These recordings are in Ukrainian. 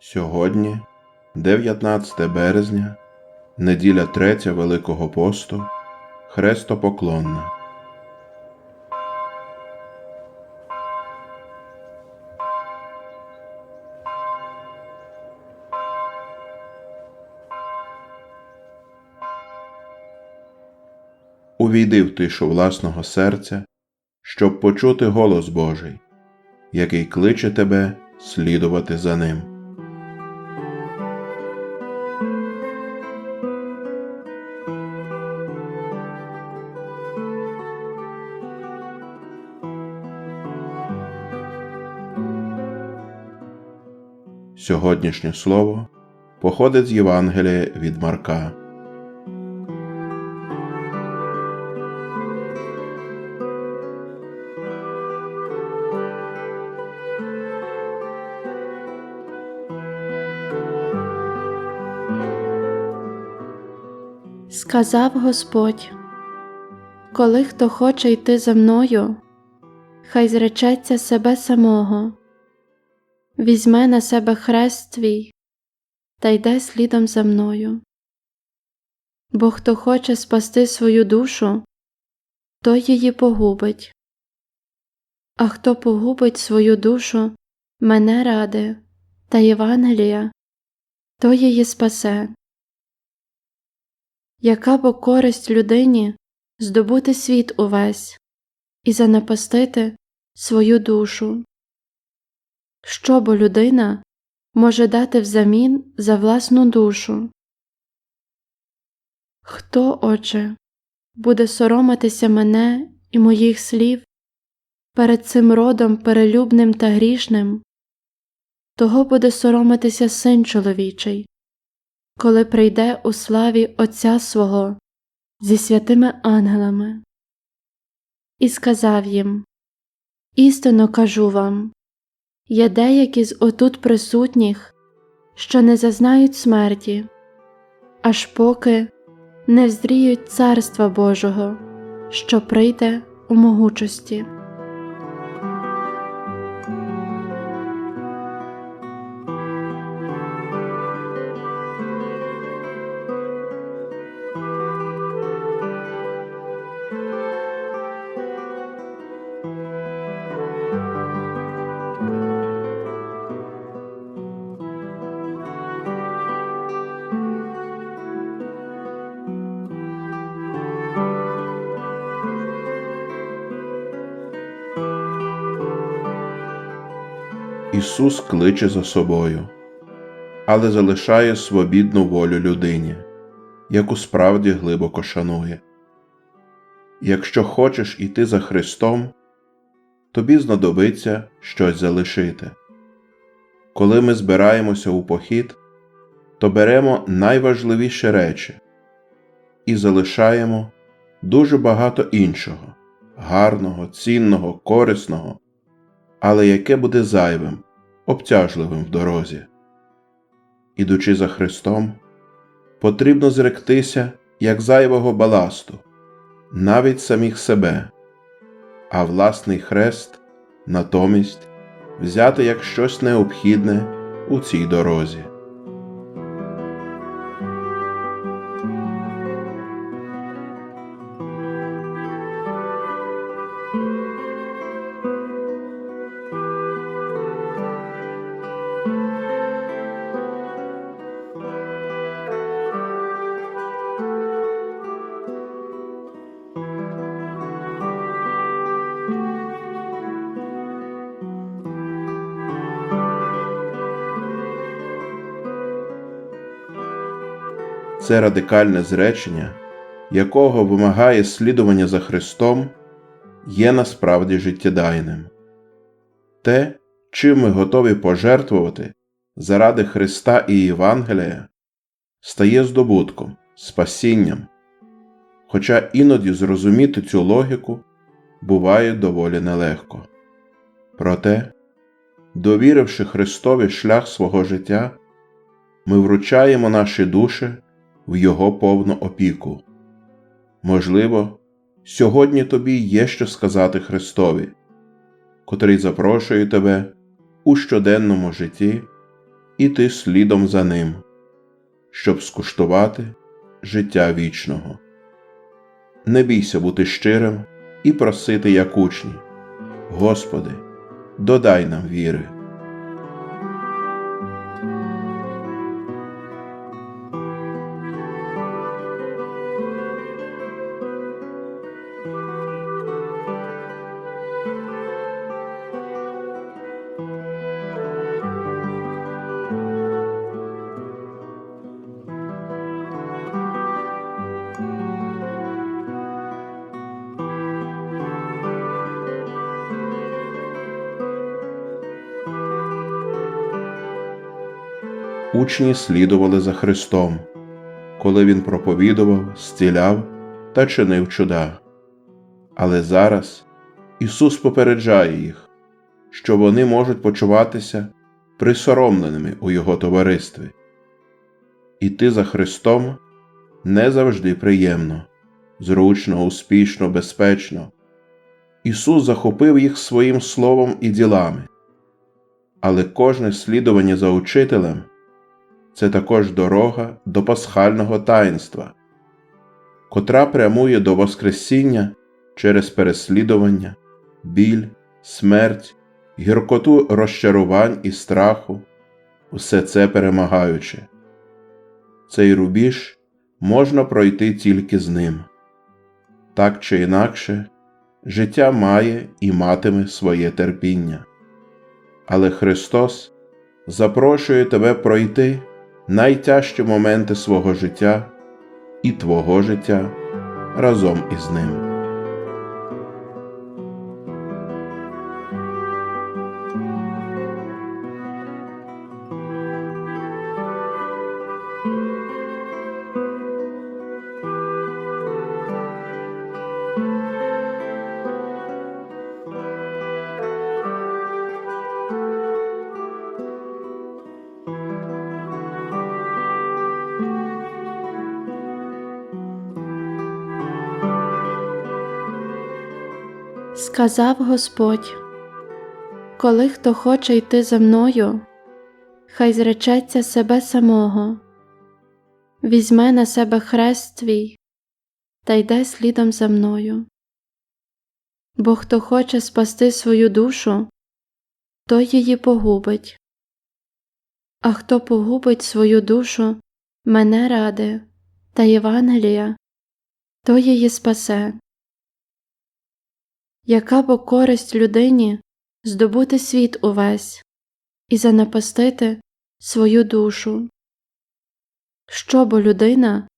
Сьогодні, 19 березня, неділя третя Великого посту, Хрестопоклонна. Увійди в тишу власного серця, щоб почути голос Божий, який кличе тебе слідувати за ним. Сьогоднішнє слово походить з Євангелія від Марка. Сказав Господь, коли хто хоче йти за мною, хай зречеться себе самого, візьме на себе хрест свій та йде слідом за мною. Бо хто хоче спасти свою душу, той її погубить, а хто погубить свою душу мене ради та Євангелія, той її спасе. Яка бо користь людині здобути світ увесь і занапастити свою душу? Що бо людина може дати взамін за власну душу? Хто, Отче, буде соромитися мене і моїх слів перед цим родом перелюбним та грішним? Того буде соромитися син чоловічий коли прийде у славі Отця свого зі святими ангелами. І сказав їм Істинно кажу вам є деякі з отут присутніх, що не зазнають смерті, аж поки не взріють Царства Божого, що прийде у могучості. Ісус кличе за собою, але залишає свобідну волю людині, яку справді глибоко шанує. Якщо хочеш іти за Христом, тобі знадобиться щось залишити. Коли ми збираємося у похід, то беремо найважливіші речі і залишаємо дуже багато іншого, гарного, цінного, корисного, але яке буде зайвим, обтяжливим в дорозі. Ідучи за Христом, потрібно зректися як зайвого баласту, навіть самих себе, а власний хрест натомість взяти як щось необхідне у цій дорозі. Це радикальне зречення, якого вимагає слідування за Христом, є насправді життєдайним. Те, чим ми готові пожертвувати заради Христа і Євангелія, стає здобутком, спасінням, хоча іноді зрозуміти цю логіку буває доволі нелегко. Проте, довіривши Христові шлях свого життя, ми вручаємо наші душі в Його повну опіку. Можливо, сьогодні тобі є що сказати Христові, котрий запрошує тебе у щоденному житті іти слідом за ним, щоб скуштувати життя вічного. Не бійся бути щирим і просити як учні. Господи, додай нам віри. Учні слідували за Христом, коли Він проповідував, зціляв та чинив чуда. Але зараз Ісус попереджає їх, що вони можуть почуватися присоромленими у Його товаристві. Іти за Христом не завжди приємно, зручно, успішно, безпечно. Ісус захопив їх своїм словом і ділами, але кожне слідування за учителем це також дорога до пасхального таїнства, котра прямує до Воскресіння через переслідування, біль, смерть, гіркоту розчарувань і страху, усе це перемагаючи. Цей рубіж можна пройти тільки з ним. Так чи інакше, життя має і матиме своє терпіння. Але Христос запрошує тебе пройти найтяжчі моменти свого життя і твого життя разом із ним. Сказав Господь, коли хто хоче йти за мною, хай зречеться себе самого, візьме на себе хрест свій та йде слідом за мною. Бо хто хоче спасти свою душу, той її погубить, а хто погубить свою душу мене ради та Євангелія, той її спасе. Яка бо користь людині здобути світ увесь і занапастити свою душу? Що бо людина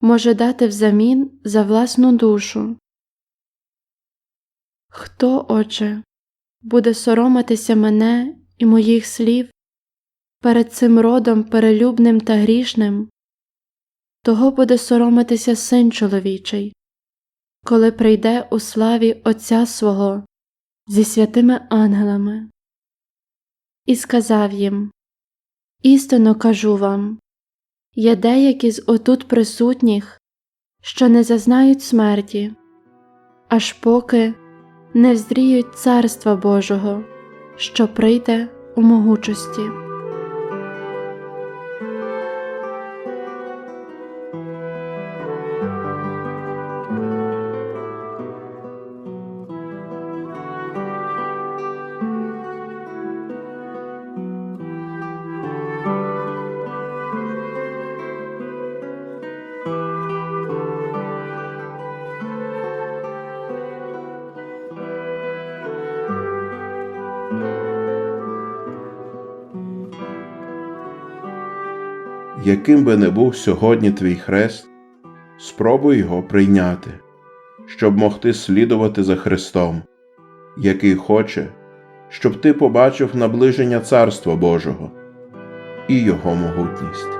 може дати взамін за власну душу? Хто, Отже, буде соромитися мене і моїх слів перед цим родом перелюбним та грішним, того буде соромитися син чоловічий коли прийде у славі Отця свого зі святими ангелами. І сказав їм Істинно кажу вам є деякі з отут присутніх, що не зазнають смерті, аж поки не взріють Царства Божого, що прийде у могучості. Яким би не був сьогодні твій хрест, спробуй його прийняти, щоб могти слідувати за Христом, який хоче, щоб ти побачив наближення Царства Божого і Його могутність.